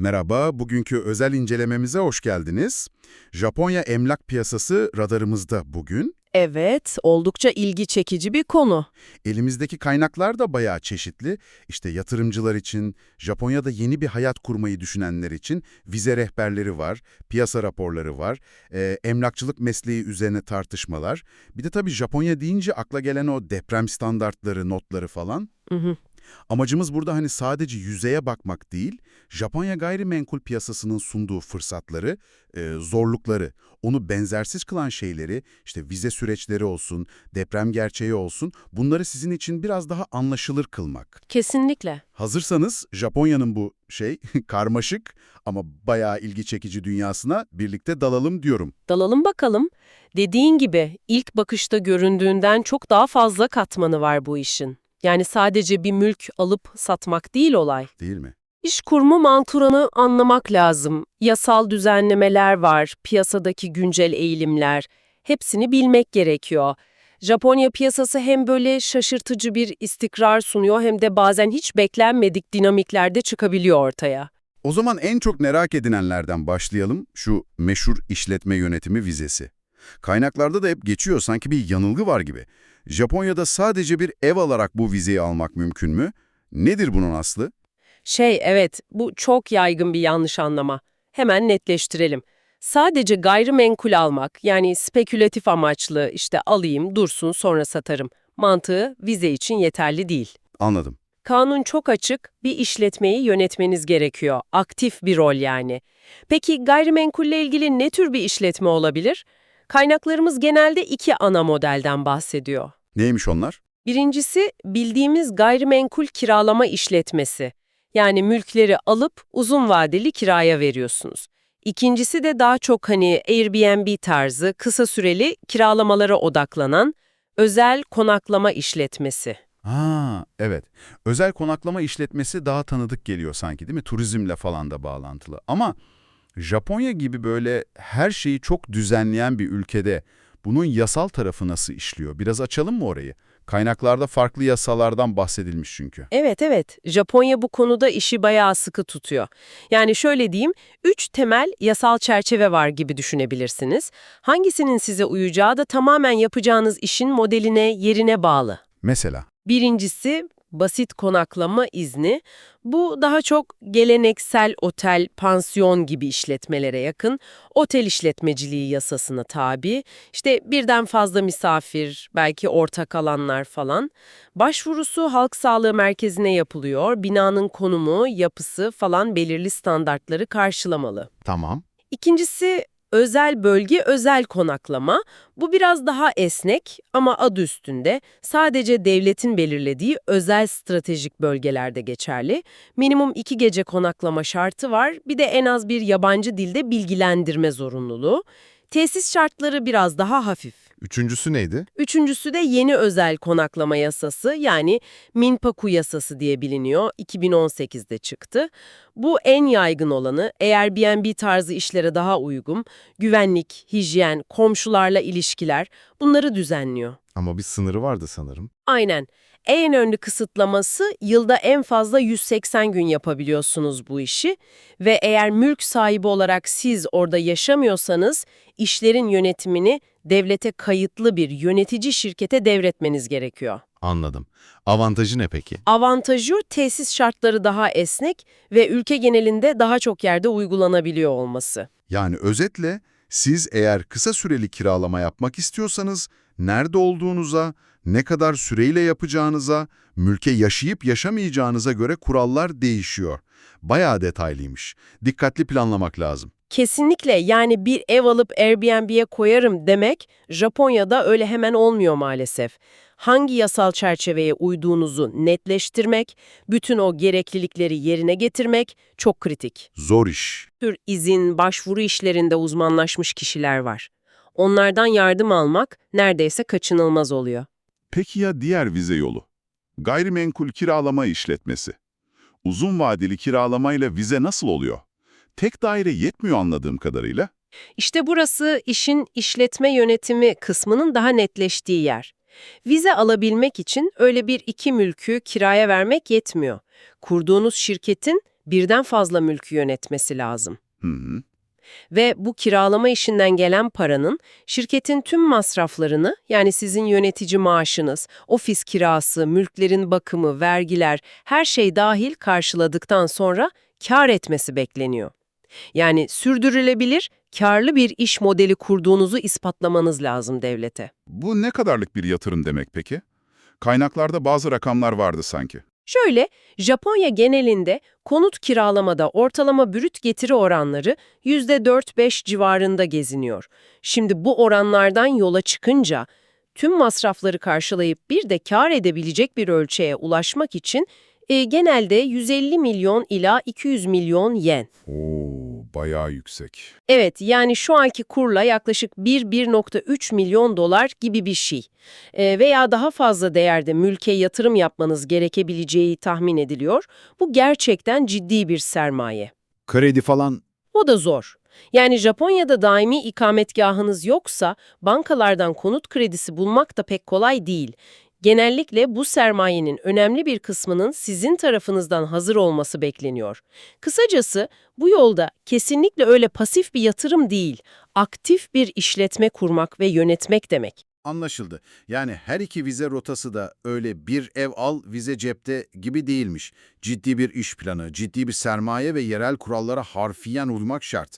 Merhaba, bugünkü özel incelememize hoş geldiniz. Japonya emlak piyasası radarımızda bugün. Evet, oldukça ilgi çekici bir konu. Elimizdeki kaynaklar da bayağı çeşitli. İşte yatırımcılar için, Japonya'da yeni bir hayat kurmayı düşünenler için vize rehberleri var, piyasa raporları var, e, emlakçılık mesleği üzerine tartışmalar. Bir de tabii Japonya deyince akla gelen o deprem standartları, notları falan. Hı hı. Amacımız burada hani sadece yüzeye bakmak değil, Japonya gayrimenkul piyasasının sunduğu fırsatları, e, zorlukları, onu benzersiz kılan şeyleri, işte vize süreçleri olsun, deprem gerçeği olsun, bunları sizin için biraz daha anlaşılır kılmak. Kesinlikle. Hazırsanız Japonya'nın bu şey karmaşık ama bayağı ilgi çekici dünyasına birlikte dalalım diyorum. Dalalım bakalım. Dediğin gibi ilk bakışta göründüğünden çok daha fazla katmanı var bu işin. Yani sadece bir mülk alıp satmak değil olay. Değil mi? İş kurma mantığını anlamak lazım. Yasal düzenlemeler var, piyasadaki güncel eğilimler. Hepsini bilmek gerekiyor. Japonya piyasası hem böyle şaşırtıcı bir istikrar sunuyor hem de bazen hiç beklenmedik dinamikler de çıkabiliyor ortaya. O zaman en çok merak edilenlerden başlayalım. Şu meşhur işletme yönetimi vizesi. Kaynaklarda da hep geçiyor sanki bir yanılgı var gibi. Japonya'da sadece bir ev alarak bu vizeyi almak mümkün mü? Nedir bunun aslı? Şey evet, bu çok yaygın bir yanlış anlama. Hemen netleştirelim. Sadece gayrimenkul almak, yani spekülatif amaçlı işte alayım, dursun sonra satarım mantığı vize için yeterli değil. Anladım. Kanun çok açık, bir işletmeyi yönetmeniz gerekiyor. Aktif bir rol yani. Peki gayrimenkulle ilgili ne tür bir işletme olabilir? Kaynaklarımız genelde iki ana modelden bahsediyor. Neymiş onlar? Birincisi bildiğimiz gayrimenkul kiralama işletmesi. Yani mülkleri alıp uzun vadeli kiraya veriyorsunuz. İkincisi de daha çok hani Airbnb tarzı kısa süreli kiralamalara odaklanan özel konaklama işletmesi. Ha, evet. Özel konaklama işletmesi daha tanıdık geliyor sanki değil mi? Turizmle falan da bağlantılı. Ama Japonya gibi böyle her şeyi çok düzenleyen bir ülkede bunun yasal tarafı nasıl işliyor? Biraz açalım mı orayı? Kaynaklarda farklı yasalardan bahsedilmiş çünkü. Evet evet, Japonya bu konuda işi bayağı sıkı tutuyor. Yani şöyle diyeyim, üç temel yasal çerçeve var gibi düşünebilirsiniz. Hangisinin size uyacağı da tamamen yapacağınız işin modeline, yerine bağlı. Mesela? Birincisi basit konaklama izni. Bu daha çok geleneksel otel, pansiyon gibi işletmelere yakın. Otel işletmeciliği yasasına tabi. İşte birden fazla misafir, belki ortak alanlar falan. Başvurusu halk sağlığı merkezine yapılıyor. Binanın konumu, yapısı falan belirli standartları karşılamalı. Tamam. İkincisi özel bölge özel konaklama. Bu biraz daha esnek ama adı üstünde sadece devletin belirlediği özel stratejik bölgelerde geçerli. Minimum iki gece konaklama şartı var. Bir de en az bir yabancı dilde bilgilendirme zorunluluğu. Tesis şartları biraz daha hafif. Üçüncüsü neydi? Üçüncüsü de yeni özel konaklama yasası yani Minpaku yasası diye biliniyor. 2018'de çıktı. Bu en yaygın olanı Airbnb tarzı işlere daha uygun. Güvenlik, hijyen, komşularla ilişkiler bunları düzenliyor. Ama bir sınırı vardı sanırım. Aynen. En önemli kısıtlaması yılda en fazla 180 gün yapabiliyorsunuz bu işi ve eğer mülk sahibi olarak siz orada yaşamıyorsanız işlerin yönetimini devlete kayıtlı bir yönetici şirkete devretmeniz gerekiyor. Anladım. Avantajı ne peki? Avantajı tesis şartları daha esnek ve ülke genelinde daha çok yerde uygulanabiliyor olması. Yani özetle siz eğer kısa süreli kiralama yapmak istiyorsanız nerede olduğunuza, ne kadar süreyle yapacağınıza, mülke yaşayıp yaşamayacağınıza göre kurallar değişiyor. Bayağı detaylıymış. Dikkatli planlamak lazım. Kesinlikle yani bir ev alıp Airbnb'ye koyarım demek Japonya'da öyle hemen olmuyor maalesef. Hangi yasal çerçeveye uyduğunuzu netleştirmek, bütün o gereklilikleri yerine getirmek çok kritik. Zor iş. tür izin, başvuru işlerinde uzmanlaşmış kişiler var. Onlardan yardım almak neredeyse kaçınılmaz oluyor. Peki ya diğer vize yolu? Gayrimenkul kiralama işletmesi. Uzun vadeli kiralamayla vize nasıl oluyor? Tek daire yetmiyor anladığım kadarıyla. İşte burası işin işletme yönetimi kısmının daha netleştiği yer. Vize alabilmek için öyle bir iki mülkü kiraya vermek yetmiyor. Kurduğunuz şirketin birden fazla mülkü yönetmesi lazım. Hı hı. Ve bu kiralama işinden gelen paranın şirketin tüm masraflarını yani sizin yönetici maaşınız, ofis kirası, mülklerin bakımı, vergiler her şey dahil karşıladıktan sonra kar etmesi bekleniyor. Yani sürdürülebilir, karlı bir iş modeli kurduğunuzu ispatlamanız lazım devlete. Bu ne kadarlık bir yatırım demek peki? Kaynaklarda bazı rakamlar vardı sanki. Şöyle, Japonya genelinde konut kiralamada ortalama brüt getiri oranları %4-5 civarında geziniyor. Şimdi bu oranlardan yola çıkınca tüm masrafları karşılayıp bir de kar edebilecek bir ölçeğe ulaşmak için e, genelde 150 milyon ila 200 milyon yen. Oo, bayağı yüksek. Evet, yani şu anki kurla yaklaşık 1-1.3 milyon dolar gibi bir şey. Ee, veya daha fazla değerde mülke yatırım yapmanız gerekebileceği tahmin ediliyor. Bu gerçekten ciddi bir sermaye. Kredi falan O da zor. Yani Japonya'da daimi ikametgahınız yoksa bankalardan konut kredisi bulmak da pek kolay değil. Genellikle bu sermayenin önemli bir kısmının sizin tarafınızdan hazır olması bekleniyor. Kısacası bu yolda kesinlikle öyle pasif bir yatırım değil, aktif bir işletme kurmak ve yönetmek demek. Anlaşıldı. Yani her iki vize rotası da öyle bir ev al, vize cepte gibi değilmiş. Ciddi bir iş planı, ciddi bir sermaye ve yerel kurallara harfiyen uymak şart.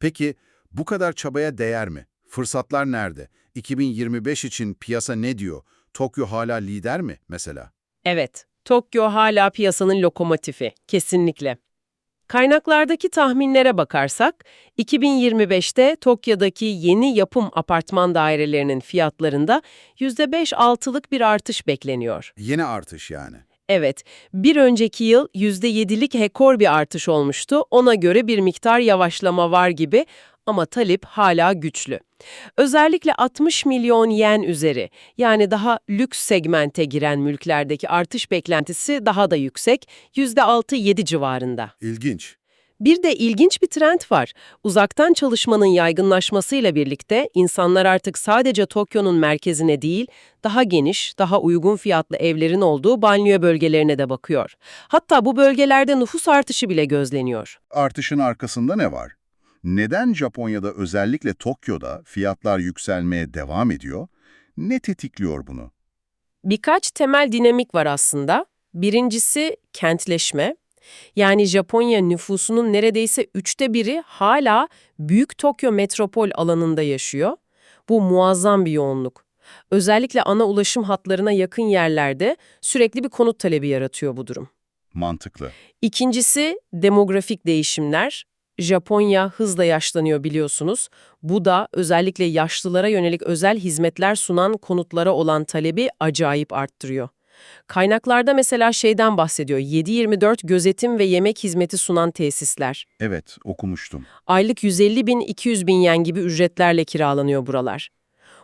Peki bu kadar çabaya değer mi? Fırsatlar nerede? 2025 için piyasa ne diyor? Tokyo hala lider mi mesela? Evet, Tokyo hala piyasanın lokomotifi, kesinlikle. Kaynaklardaki tahminlere bakarsak, 2025'te Tokyo'daki yeni yapım apartman dairelerinin fiyatlarında %5-6'lık bir artış bekleniyor. Yeni artış yani. Evet, bir önceki yıl %7'lik rekor bir artış olmuştu. Ona göre bir miktar yavaşlama var gibi ama talep hala güçlü. Özellikle 60 milyon yen üzeri yani daha lüks segmente giren mülklerdeki artış beklentisi daha da yüksek, %6-7 civarında. İlginç. Bir de ilginç bir trend var. Uzaktan çalışmanın yaygınlaşmasıyla birlikte insanlar artık sadece Tokyo'nun merkezine değil, daha geniş, daha uygun fiyatlı evlerin olduğu banliyö bölgelerine de bakıyor. Hatta bu bölgelerde nüfus artışı bile gözleniyor. Artışın arkasında ne var? Neden Japonya'da özellikle Tokyo'da fiyatlar yükselmeye devam ediyor? Ne tetikliyor bunu? Birkaç temel dinamik var aslında. Birincisi kentleşme. Yani Japonya nüfusunun neredeyse üçte biri hala Büyük Tokyo metropol alanında yaşıyor. Bu muazzam bir yoğunluk. Özellikle ana ulaşım hatlarına yakın yerlerde sürekli bir konut talebi yaratıyor bu durum. Mantıklı. İkincisi demografik değişimler. Japonya hızla yaşlanıyor biliyorsunuz. Bu da özellikle yaşlılara yönelik özel hizmetler sunan konutlara olan talebi acayip arttırıyor. Kaynaklarda mesela şeyden bahsediyor, 7-24 gözetim ve yemek hizmeti sunan tesisler. Evet, okumuştum. Aylık 150 bin, 200 bin yen gibi ücretlerle kiralanıyor buralar.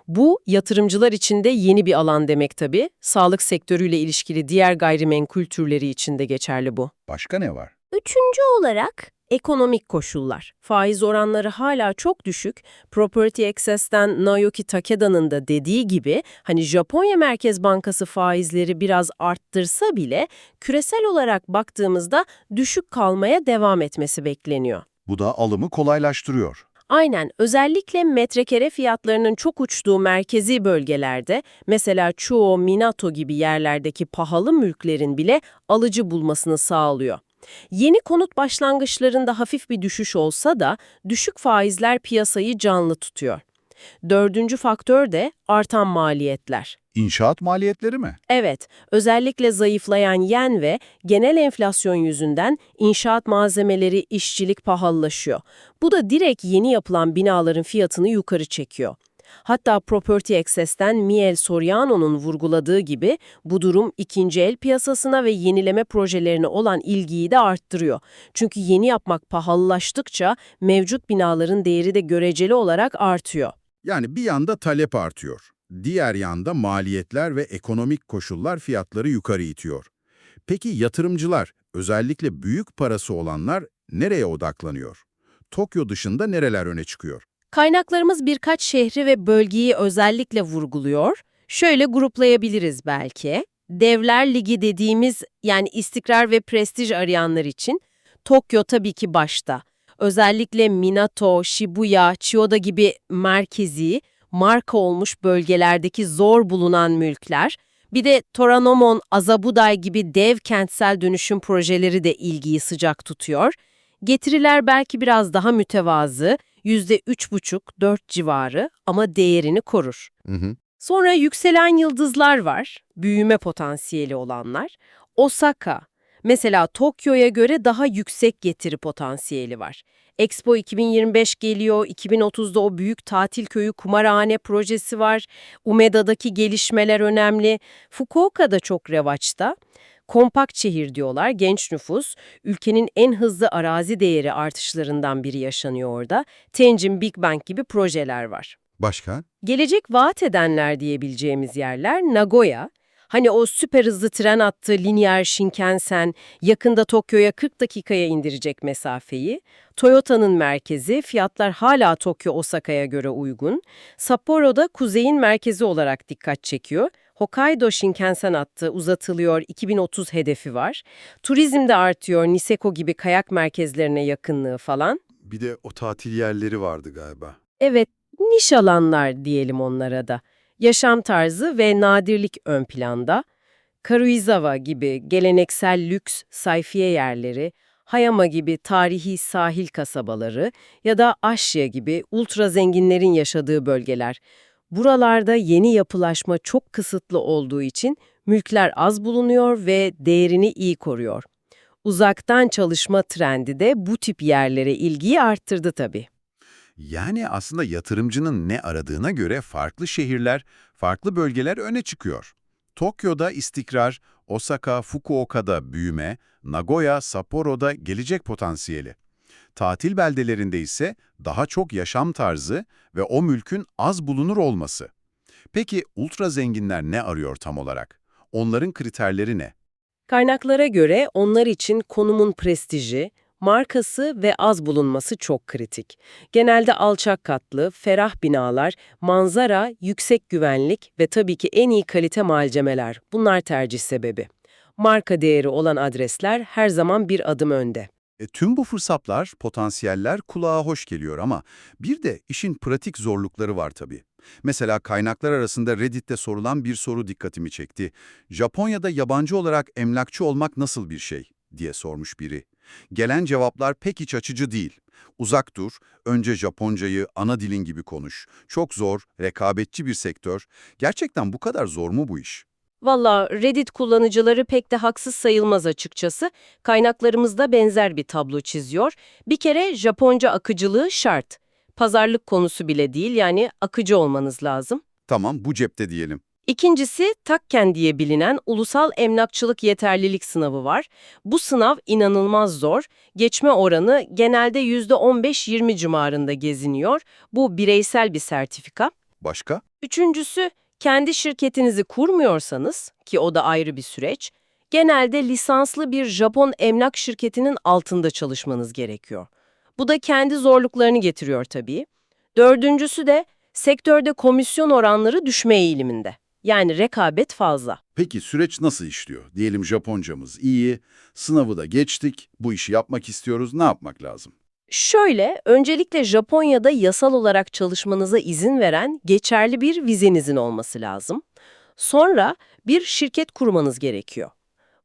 Bu yatırımcılar için de yeni bir alan demek tabii. Sağlık sektörüyle ilişkili diğer gayrimenkul türleri için de geçerli bu. Başka ne var? Üçüncü olarak ekonomik koşullar. Faiz oranları hala çok düşük. Property Access'ten Naoki Takeda'nın da dediği gibi hani Japonya Merkez Bankası faizleri biraz arttırsa bile küresel olarak baktığımızda düşük kalmaya devam etmesi bekleniyor. Bu da alımı kolaylaştırıyor. Aynen, özellikle metrekare fiyatlarının çok uçtuğu merkezi bölgelerde, mesela Chuo, Minato gibi yerlerdeki pahalı mülklerin bile alıcı bulmasını sağlıyor. Yeni konut başlangıçlarında hafif bir düşüş olsa da düşük faizler piyasayı canlı tutuyor. Dördüncü faktör de artan maliyetler. İnşaat maliyetleri mi? Evet, özellikle zayıflayan yen ve genel enflasyon yüzünden inşaat malzemeleri, işçilik pahalılaşıyor. Bu da direkt yeni yapılan binaların fiyatını yukarı çekiyor. Hatta Property Access'ten Miel Soriano'nun vurguladığı gibi bu durum ikinci el piyasasına ve yenileme projelerine olan ilgiyi de arttırıyor. Çünkü yeni yapmak pahalılaştıkça mevcut binaların değeri de göreceli olarak artıyor. Yani bir yanda talep artıyor. Diğer yanda maliyetler ve ekonomik koşullar fiyatları yukarı itiyor. Peki yatırımcılar, özellikle büyük parası olanlar nereye odaklanıyor? Tokyo dışında nereler öne çıkıyor? Kaynaklarımız birkaç şehri ve bölgeyi özellikle vurguluyor. Şöyle gruplayabiliriz belki. Devler Ligi dediğimiz yani istikrar ve prestij arayanlar için Tokyo tabii ki başta. Özellikle Minato, Shibuya, Chiyoda gibi merkezi, marka olmuş bölgelerdeki zor bulunan mülkler, bir de Toranomon, Azabuday gibi dev kentsel dönüşüm projeleri de ilgiyi sıcak tutuyor. Getiriler belki biraz daha mütevazı, %3,5-4 civarı ama değerini korur. Hı hı. Sonra yükselen yıldızlar var, büyüme potansiyeli olanlar. Osaka, mesela Tokyo'ya göre daha yüksek getiri potansiyeli var. Expo 2025 geliyor, 2030'da o büyük tatil köyü kumarhane projesi var. Umeda'daki gelişmeler önemli. Fukuoka da çok revaçta. Kompakt şehir diyorlar, genç nüfus. Ülkenin en hızlı arazi değeri artışlarından biri yaşanıyor orada. Tenjin, Big Bang gibi projeler var. Başka? Gelecek vaat edenler diyebileceğimiz yerler Nagoya. Hani o süper hızlı tren hattı lineer Shinkansen yakında Tokyo'ya 40 dakikaya indirecek mesafeyi. Toyota'nın merkezi, fiyatlar hala Tokyo Osaka'ya göre uygun. Sapporo'da kuzeyin merkezi olarak dikkat çekiyor. Hokkaido Shinkansen hattı uzatılıyor, 2030 hedefi var. Turizm de artıyor, Niseko gibi kayak merkezlerine yakınlığı falan. Bir de o tatil yerleri vardı galiba. Evet, niş alanlar diyelim onlara da. Yaşam tarzı ve nadirlik ön planda. Karuizawa gibi geleneksel lüks sayfiye yerleri, Hayama gibi tarihi sahil kasabaları ya da Aşya gibi ultra zenginlerin yaşadığı bölgeler. Buralarda yeni yapılaşma çok kısıtlı olduğu için mülkler az bulunuyor ve değerini iyi koruyor. Uzaktan çalışma trendi de bu tip yerlere ilgiyi arttırdı tabii. Yani aslında yatırımcının ne aradığına göre farklı şehirler, farklı bölgeler öne çıkıyor. Tokyo'da istikrar, Osaka, Fukuoka'da büyüme, Nagoya, Sapporo'da gelecek potansiyeli. Tatil beldelerinde ise daha çok yaşam tarzı ve o mülkün az bulunur olması. Peki ultra zenginler ne arıyor tam olarak? Onların kriterleri ne? Kaynaklara göre onlar için konumun prestiji, markası ve az bulunması çok kritik. Genelde alçak katlı, ferah binalar, manzara, yüksek güvenlik ve tabii ki en iyi kalite malzemeler bunlar tercih sebebi. Marka değeri olan adresler her zaman bir adım önde. E, tüm bu fırsatlar, potansiyeller kulağa hoş geliyor ama bir de işin pratik zorlukları var tabii. Mesela kaynaklar arasında Reddit'te sorulan bir soru dikkatimi çekti. Japonya'da yabancı olarak emlakçı olmak nasıl bir şey diye sormuş biri. Gelen cevaplar pek iç açıcı değil. Uzak dur, önce Japoncayı ana dilin gibi konuş. Çok zor, rekabetçi bir sektör. Gerçekten bu kadar zor mu bu iş? Valla Reddit kullanıcıları pek de haksız sayılmaz açıkçası. Kaynaklarımızda benzer bir tablo çiziyor. Bir kere Japonca akıcılığı şart. Pazarlık konusu bile değil yani akıcı olmanız lazım. Tamam, bu cepte diyelim. İkincisi Takken diye bilinen Ulusal Emlakçılık Yeterlilik Sınavı var. Bu sınav inanılmaz zor. Geçme oranı genelde %15-20 civarında geziniyor. Bu bireysel bir sertifika. Başka? Üçüncüsü, kendi şirketinizi kurmuyorsanız, ki o da ayrı bir süreç, genelde lisanslı bir Japon emlak şirketinin altında çalışmanız gerekiyor. Bu da kendi zorluklarını getiriyor tabii. Dördüncüsü de sektörde komisyon oranları düşme eğiliminde. Yani rekabet fazla. Peki süreç nasıl işliyor? Diyelim Japoncamız iyi, sınavı da geçtik, bu işi yapmak istiyoruz, ne yapmak lazım? Şöyle, öncelikle Japonya'da yasal olarak çalışmanıza izin veren geçerli bir vizenizin olması lazım. Sonra bir şirket kurmanız gerekiyor.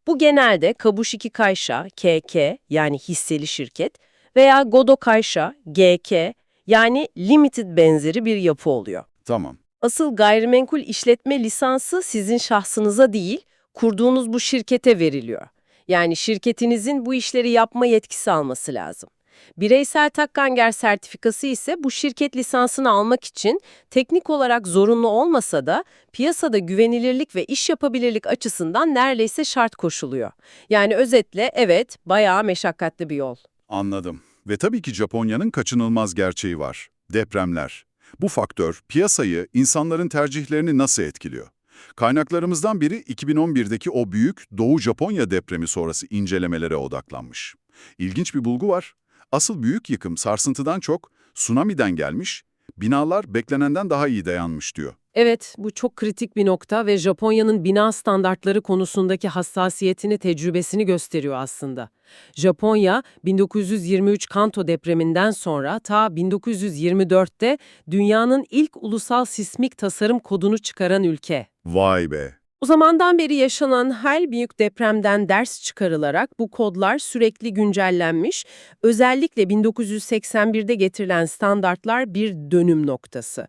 Bu genelde Kabushiki Kaisha, KK yani hisseli şirket veya Godo Kaisha, GK yani limited benzeri bir yapı oluyor. Tamam. Asıl gayrimenkul işletme lisansı sizin şahsınıza değil, kurduğunuz bu şirkete veriliyor. Yani şirketinizin bu işleri yapma yetkisi alması lazım. Bireysel takkanger sertifikası ise bu şirket lisansını almak için teknik olarak zorunlu olmasa da piyasada güvenilirlik ve iş yapabilirlik açısından neredeyse şart koşuluyor. Yani özetle evet bayağı meşakkatli bir yol. Anladım. Ve tabii ki Japonya'nın kaçınılmaz gerçeği var. Depremler. Bu faktör piyasayı, insanların tercihlerini nasıl etkiliyor? Kaynaklarımızdan biri 2011'deki o büyük Doğu Japonya depremi sonrası incelemelere odaklanmış. İlginç bir bulgu var. Asıl büyük yıkım sarsıntıdan çok tsunami'den gelmiş, binalar beklenenden daha iyi dayanmış diyor. Evet, bu çok kritik bir nokta ve Japonya'nın bina standartları konusundaki hassasiyetini, tecrübesini gösteriyor aslında. Japonya, 1923 Kanto depreminden sonra ta 1924'te dünyanın ilk ulusal sismik tasarım kodunu çıkaran ülke. Vay be. O zamandan beri yaşanan her büyük depremden ders çıkarılarak bu kodlar sürekli güncellenmiş, özellikle 1981'de getirilen standartlar bir dönüm noktası.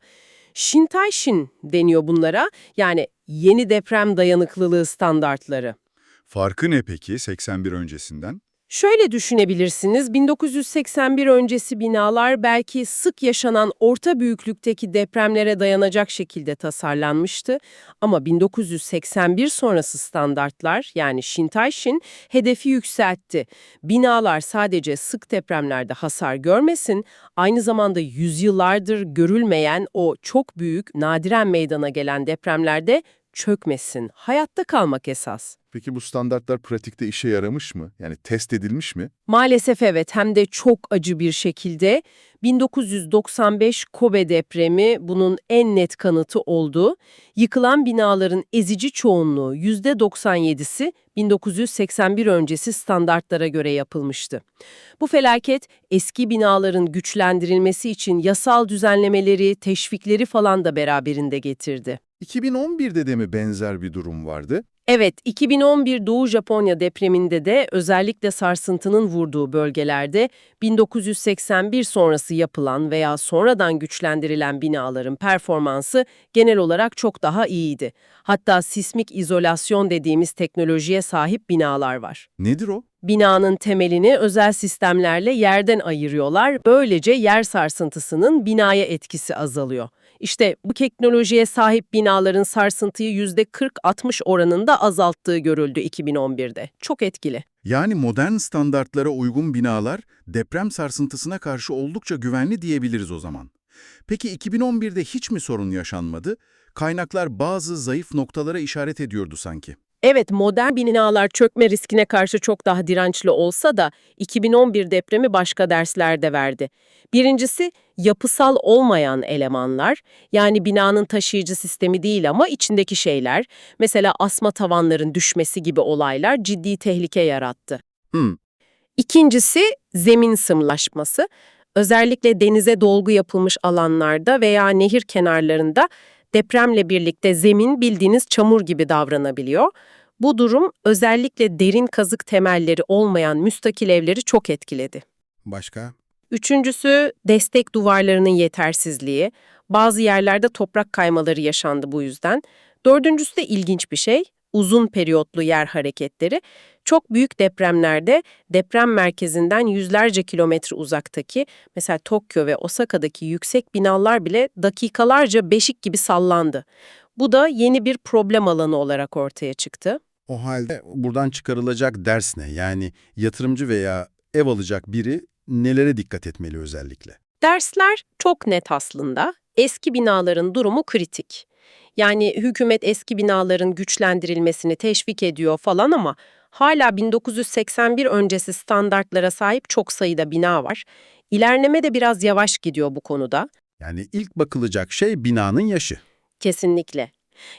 Shintaishin deniyor bunlara, yani yeni deprem dayanıklılığı standartları. Farkı ne peki 81 öncesinden? Şöyle düşünebilirsiniz, 1981 öncesi binalar belki sık yaşanan orta büyüklükteki depremlere dayanacak şekilde tasarlanmıştı. Ama 1981 sonrası standartlar yani Shintaishin hedefi yükseltti. Binalar sadece sık depremlerde hasar görmesin, aynı zamanda yüzyıllardır görülmeyen o çok büyük, nadiren meydana gelen depremlerde çökmesin, hayatta kalmak esas. Peki bu standartlar pratikte işe yaramış mı? Yani test edilmiş mi? Maalesef evet hem de çok acı bir şekilde 1995 Kobe depremi bunun en net kanıtı oldu. Yıkılan binaların ezici çoğunluğu %97'si 1981 öncesi standartlara göre yapılmıştı. Bu felaket eski binaların güçlendirilmesi için yasal düzenlemeleri, teşvikleri falan da beraberinde getirdi. 2011'de de mi benzer bir durum vardı? Evet, 2011 Doğu Japonya depreminde de özellikle sarsıntının vurduğu bölgelerde 1981 sonrası yapılan veya sonradan güçlendirilen binaların performansı genel olarak çok daha iyiydi. Hatta sismik izolasyon dediğimiz teknolojiye sahip binalar var. Nedir o? Binanın temelini özel sistemlerle yerden ayırıyorlar. Böylece yer sarsıntısının binaya etkisi azalıyor. İşte bu teknolojiye sahip binaların sarsıntıyı %40-60 oranında azalttığı görüldü 2011'de. Çok etkili. Yani modern standartlara uygun binalar deprem sarsıntısına karşı oldukça güvenli diyebiliriz o zaman. Peki 2011'de hiç mi sorun yaşanmadı? Kaynaklar bazı zayıf noktalara işaret ediyordu sanki. Evet, modern binalar çökme riskine karşı çok daha dirençli olsa da 2011 depremi başka dersler de verdi. Birincisi, yapısal olmayan elemanlar, yani binanın taşıyıcı sistemi değil ama içindeki şeyler, mesela asma tavanların düşmesi gibi olaylar ciddi tehlike yarattı. Hmm. İkincisi, zemin sımlaşması. Özellikle denize dolgu yapılmış alanlarda veya nehir kenarlarında depremle birlikte zemin bildiğiniz çamur gibi davranabiliyor. Bu durum özellikle derin kazık temelleri olmayan müstakil evleri çok etkiledi. Başka? Üçüncüsü destek duvarlarının yetersizliği. Bazı yerlerde toprak kaymaları yaşandı bu yüzden. Dördüncüsü de ilginç bir şey, uzun periyotlu yer hareketleri. Çok büyük depremlerde deprem merkezinden yüzlerce kilometre uzaktaki, mesela Tokyo ve Osaka'daki yüksek binalar bile dakikalarca beşik gibi sallandı. Bu da yeni bir problem alanı olarak ortaya çıktı. O halde buradan çıkarılacak ders ne? Yani yatırımcı veya ev alacak biri nelere dikkat etmeli özellikle? Dersler çok net aslında. Eski binaların durumu kritik. Yani hükümet eski binaların güçlendirilmesini teşvik ediyor falan ama hala 1981 öncesi standartlara sahip çok sayıda bina var. İlerleme de biraz yavaş gidiyor bu konuda. Yani ilk bakılacak şey binanın yaşı. Kesinlikle.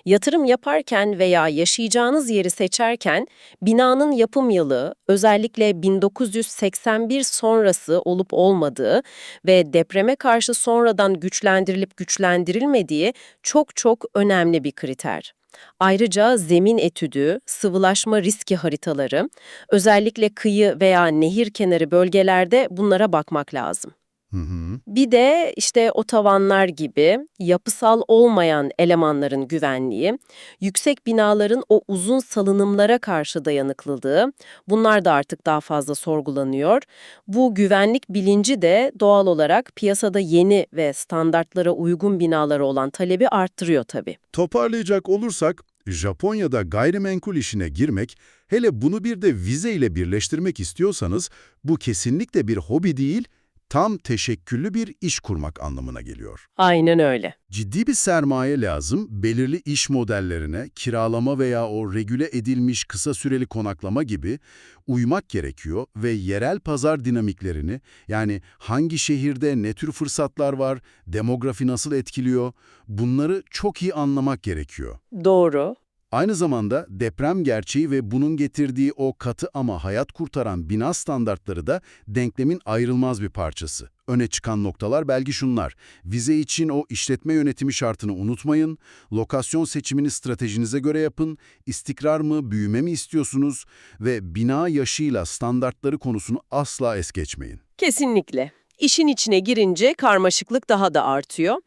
Yatırım yaparken veya yaşayacağınız yeri seçerken binanın yapım yılı özellikle 1981 sonrası olup olmadığı ve depreme karşı sonradan güçlendirilip güçlendirilmediği çok çok önemli bir kriter. Ayrıca zemin etüdü, sıvılaşma riski haritaları, özellikle kıyı veya nehir kenarı bölgelerde bunlara bakmak lazım. Hı hı. Bir de işte o tavanlar gibi yapısal olmayan elemanların güvenliği, yüksek binaların o uzun salınımlara karşı dayanıklılığı, bunlar da artık daha fazla sorgulanıyor. Bu güvenlik bilinci de doğal olarak piyasada yeni ve standartlara uygun binalara olan talebi arttırıyor tabii. Toparlayacak olursak, Japonya'da gayrimenkul işine girmek, hele bunu bir de vize ile birleştirmek istiyorsanız, bu kesinlikle bir hobi değil, tam teşekküllü bir iş kurmak anlamına geliyor. Aynen öyle. Ciddi bir sermaye lazım, belirli iş modellerine, kiralama veya o regüle edilmiş kısa süreli konaklama gibi uymak gerekiyor ve yerel pazar dinamiklerini, yani hangi şehirde ne tür fırsatlar var, demografi nasıl etkiliyor, bunları çok iyi anlamak gerekiyor. Doğru. Aynı zamanda deprem gerçeği ve bunun getirdiği o katı ama hayat kurtaran bina standartları da denklemin ayrılmaz bir parçası. Öne çıkan noktalar belki şunlar. Vize için o işletme yönetimi şartını unutmayın. Lokasyon seçimini stratejinize göre yapın. İstikrar mı, büyüme mi istiyorsunuz? Ve bina yaşıyla standartları konusunu asla es geçmeyin. Kesinlikle. İşin içine girince karmaşıklık daha da artıyor.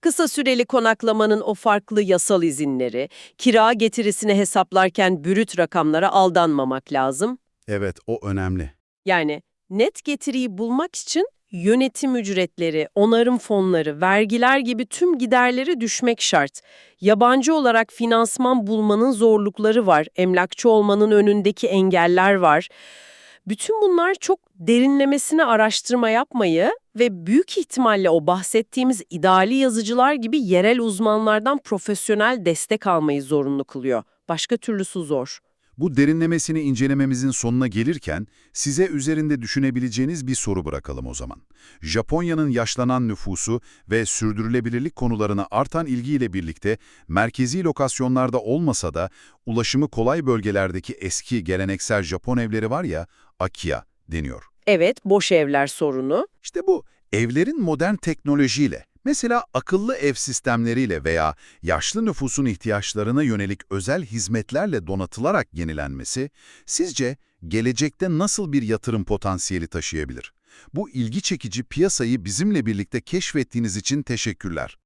Kısa süreli konaklamanın o farklı yasal izinleri, kira getirisini hesaplarken bürüt rakamlara aldanmamak lazım. Evet, o önemli. Yani net getiriyi bulmak için yönetim ücretleri, onarım fonları, vergiler gibi tüm giderleri düşmek şart. Yabancı olarak finansman bulmanın zorlukları var, emlakçı olmanın önündeki engeller var. Bütün bunlar çok derinlemesine araştırma yapmayı ve büyük ihtimalle o bahsettiğimiz ideali yazıcılar gibi yerel uzmanlardan profesyonel destek almayı zorunlu kılıyor. Başka türlüsü zor. Bu derinlemesini incelememizin sonuna gelirken size üzerinde düşünebileceğiniz bir soru bırakalım o zaman. Japonya'nın yaşlanan nüfusu ve sürdürülebilirlik konularına artan ilgiyle birlikte merkezi lokasyonlarda olmasa da ulaşımı kolay bölgelerdeki eski geleneksel Japon evleri var ya, Akiya deniyor. Evet, boş evler sorunu. İşte bu evlerin modern teknolojiyle, mesela akıllı ev sistemleriyle veya yaşlı nüfusun ihtiyaçlarına yönelik özel hizmetlerle donatılarak yenilenmesi, sizce gelecekte nasıl bir yatırım potansiyeli taşıyabilir? Bu ilgi çekici piyasayı bizimle birlikte keşfettiğiniz için teşekkürler.